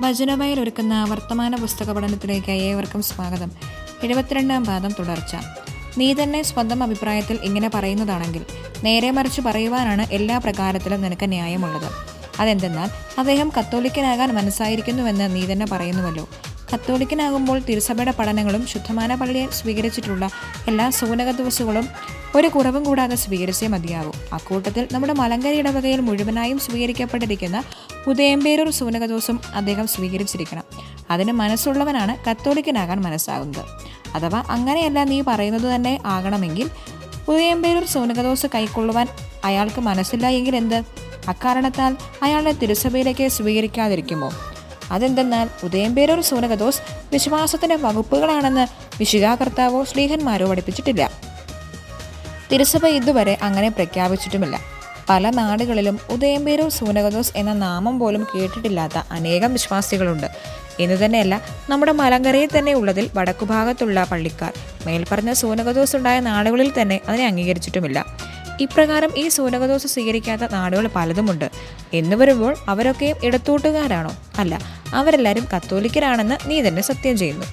വചനബയിൽ ഒരുക്കുന്ന വർത്തമാന പുസ്തക പഠനത്തിലേക്ക് ഏവർക്കും സ്വാഗതം. എഴുപത്തിരണ്ടാം പാദം തുടർച്ച. നീ തന്നെ സ്വന്തം അഭിപ്രായത്തിൽ ഇങ്ങനെ പറയുന്നതാണെങ്കിൽ നേരെ മറിച്ച് പറയുവാനാണ് എല്ലാ പ്രകാരത്തിലും നിനക്ക് ന്യായമുള്ളത്. അതെന്തെന്നാൽ അദ്ദേഹം കത്തോലിക്കനാകാൻ മനസ്സായിരിക്കുന്നുവെന്ന് നീ തന്നെ പറയുന്നുവല്ലോ. കത്തോലിക്കനാകുമ്പോൾ തിരുസഭയുടെ പഠനങ്ങളും ശുദ്ധമാന പള്ളിയെ സ്വീകരിച്ചിട്ടുള്ള എല്ലാ സൂനക ദിവസങ്ങളും ഒരു കുറവും കൂടാതെ സ്വീകരിച്ചേ മതിയാവൂ. അക്കൂട്ടത്തിൽ നമ്മുടെ മലങ്കര ഇടവകയിൽ മുഴുവനായും സ്വീകരിക്കപ്പെട്ടിരിക്കുന്ന ഉദയംപേരൂർ സൂനകദോസും അദ്ദേഹം സ്വീകരിച്ചിരിക്കണം. അതിന് മനസ്സുള്ളവനാണ് കത്തോലിക്കനാകാൻ മനസ്സാകുന്നത്. അഥവാ അങ്ങനെയല്ല നീ പറയുന്നത് തന്നെ ആകണമെങ്കിൽ ഉദയംപേരൂർ സൂനകദോസ് കൈക്കൊള്ളുവാൻ അയാൾക്ക് മനസ്സില്ല എങ്കിൽ എന്ത് അക്കാരണത്താൽ അയാളെ തിരുസഭയിലേക്ക് സ്വീകരിക്കാതിരിക്കുമോ? അതെന്തെന്നാൽ ഉദയംപേരൂർ സൂനകദോസ് വിശ്വാസത്തിന്റെ വകുപ്പുകളാണെന്ന് വിശുദ്ധാകർത്താവോ ശ്ലീഹന്മാരോ പഠിപ്പിച്ചിട്ടില്ല. തിരുസഭ ഇതുവരെ അങ്ങനെ പ്രഖ്യാപിച്ചിട്ടുമില്ല. പല നാടുകളിലും ഉദയംപേരൂർ സൂനകദോസ് എന്ന നാമം പോലും കേട്ടിട്ടില്ലാത്ത അനേകം വിശ്വാസികളുണ്ട്. എന്ന് തന്നെയല്ല നമ്മുടെ മലങ്കരയിൽ തന്നെ ഉള്ളതിൽ വടക്കുഭാഗത്തുള്ള പള്ളിക്കാർ മേൽപ്പറഞ്ഞ സൂനകദോസ് ഉണ്ടായ നാടുകളിൽ തന്നെ അതിനെ അംഗീകരിച്ചിട്ടുമില്ല. ഇപ്രകാരം ഈ സൂനകദോസ് സ്വീകരിക്കാത്ത നാടുകൾ പലതുമുണ്ട്. എന്ന് വരുമ്പോൾ അവരൊക്കെയും ഇടത്തൂട്ടുകാരാണോ? അല്ല അവരെല്ലാവരും കത്തോലിക്കരാണെന്ന് നീ തന്നെ സത്യം ചെയ്യുന്നു.